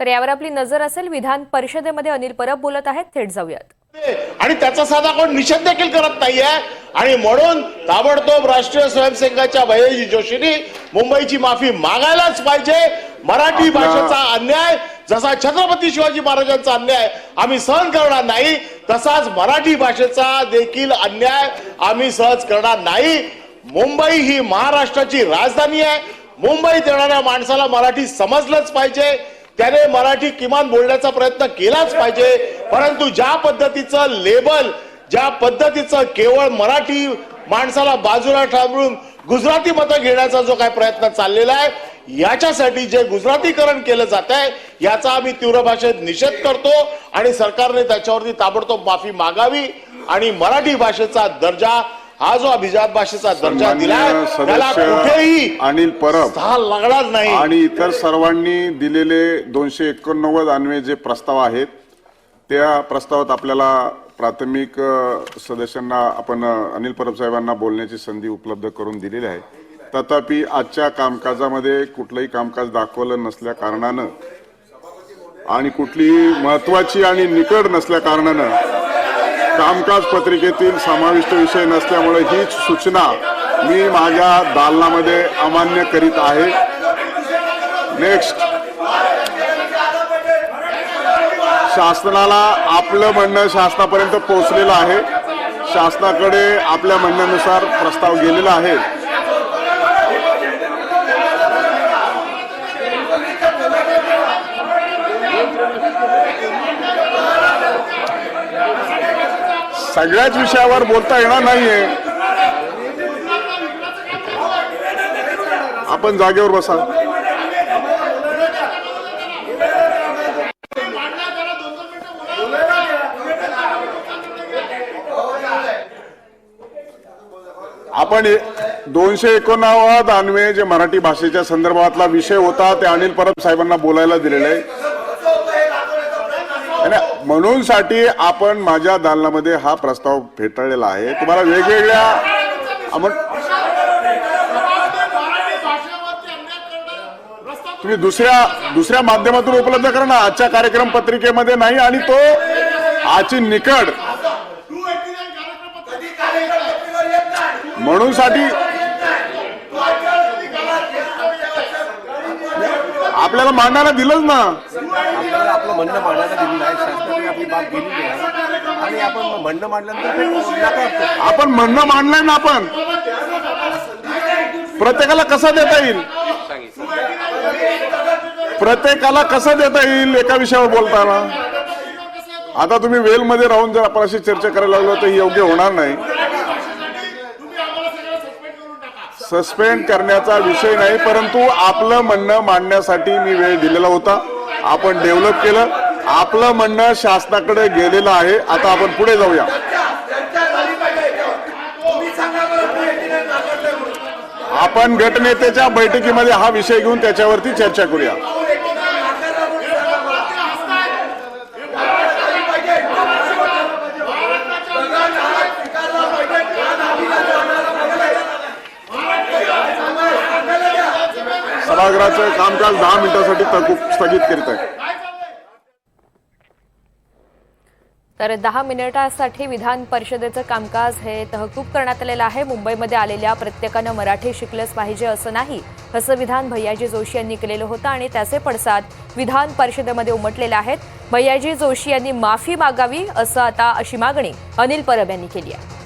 तर यावर आपली नजर असेल विधान परिषदेमध्ये अनिल परब बोलत आहेत. थेट जाऊयात. आणि त्याचा साधा कोण निषेध देखील करत नाहीये. आणि म्हणून ताबडतोब राष्ट्रीय स्वयंसेवकाच्या भैयाजी जोशींनी मुंबईची माफी मागायलाच पाहिजे. मराठी भाषेचा अन्याय जसा छत्रपती शिवाजी महाराजांचा अन्याय आम्ही सहन करणार नाही तसाच मराठी भाषेचा देखील अन्याय आम्ही सहज करणार नाही. मुंबई ही महाराष्ट्राची राजधानी आहे. मुंबईत येणाऱ्या माणसाला मराठी समजलंच पाहिजे. त्याने मराठी किमान बोलण्याचा प्रयत्न केलाच पाहिजे. परंतु ज्या पद्धतीचं लेबल ज्या पद्धतीचं केवळ मराठी माणसाला बाजूला ठाबरून गुजराती मतं घेण्याचा जो काय प्रयत्न चाललेला आहे याच्यासाठी जे गुजरातीकरण केलं जात आहे याचा आम्ही तीव्र भाषेत निषेध करतो आणि सरकारने त्याच्यावरती ताबडतोब माफी मागावी आणि मराठी भाषेचा दर्जा हा जो अभिजात भाषेचा दर्जा त्याला सदस्य कुठेही अनिल परब हा लागणार नाही. आणि इतर सर्वांनी दिलेले दोनशे एकोणनव्वद अन्वे जे प्रस्ताव आहेत त्या प्रस्तावात आपल्याला प्राथमिक सदस्यांना आपण अनिल परब साहेबांना बोलण्याची संधी उपलब्ध करून दिलेली आहे. तथापि आजच्या कामकाजामध्ये कुठलंही कामकाज दाखवलं नसल्या कारणानं आणि कुठलीही महत्वाची आणि निकड नसल्या कारणानं कामकाज पत्रिकेतील समाविष्ट विषय नसल्यामुळे हीच सूचना मी माझ्या दालनामध्ये अमान्य करीत आहे. नेक्स्ट शासनाला आपलं म्हणणं शासनापर्यंत पोहोचलेलं आहे. शासनाकडे आपल्या म्हणण्यानुसार प्रस्ताव गेलेला आहे. सगळ्याच विषयावर बोलता येणार नाहीये. आपण जागेवर बसा. आपण दोनशे एकोणावद अन्वे जे मराठी भाषेच्या संदर्भातला विषय होता ते अनिल परब साहेबांना बोलायला दिलेले आहे. आणि म्हणून साठी आपण माझ्या दालनामध्ये हा प्रस्ताव फेटाळलेला आहे. तुम्हाला वेगवेगळ्या तुम्ही दुसऱ्या दुसऱ्या माध्यमातून उपलब्ध करा ना. आजच्या कार्यक्रम पत्रिकेमध्ये नाही आणि तो आजची निकड. म्हणून साठी आपल्याला मांडायला दिलंच ना. आपल्याला आपलं म्हणणं मांडायला दिलेलं आहे. शासनाने आपली बाब केलेली आहे. आणि आपण म्हणणं मांडल्यानंतर आपण म्हणणं मांडलंय ना आपण. प्रत्येकाला कसं देता येईल? प्रत्येकाला कसं देता येईल एका विषयावर बोलताना? आता तुम्ही वेलमध्ये राहून जर आपण अशी चर्चा करायला लागलो तर योग्य होणार नाही. सस्पेंड करण्याचा विषय नाही परंतु आपलं म्हणणं मांडण्यासाठी मी वेळ दिलेला होता. आपण डेव्हलप केलं. आपलं म्हणणं शासनाकडे गेलेलं आहे. आता आपण पुढे जाऊया. आपण गटनेत्याच्या बैठकीमध्ये हा विषय घेऊन त्याच्यावरती चर्चा करूया. सभागृहाचं कामकाज दहा मिनिटांसाठी तहकूब स्थगित करीत आहे. तर दहा मिनिटासाठी विधान परिषदेचं कामकाज हे तहकूब करण्यात आलेलं आहे. मुंबईमध्ये आलेल्या प्रत्येकानं मराठी शिकलंच पाहिजे असं नाही असं विधान भैयाजी जोशी यांनी केलेलं होतं आणि त्याचे पडसाद विधान परिषदेमध्ये उमटलेले आहेत. भैयाजी जोशी यांनी माफी मागावी असं आता अशी मागणी अनिल परब यांनी केली आहे.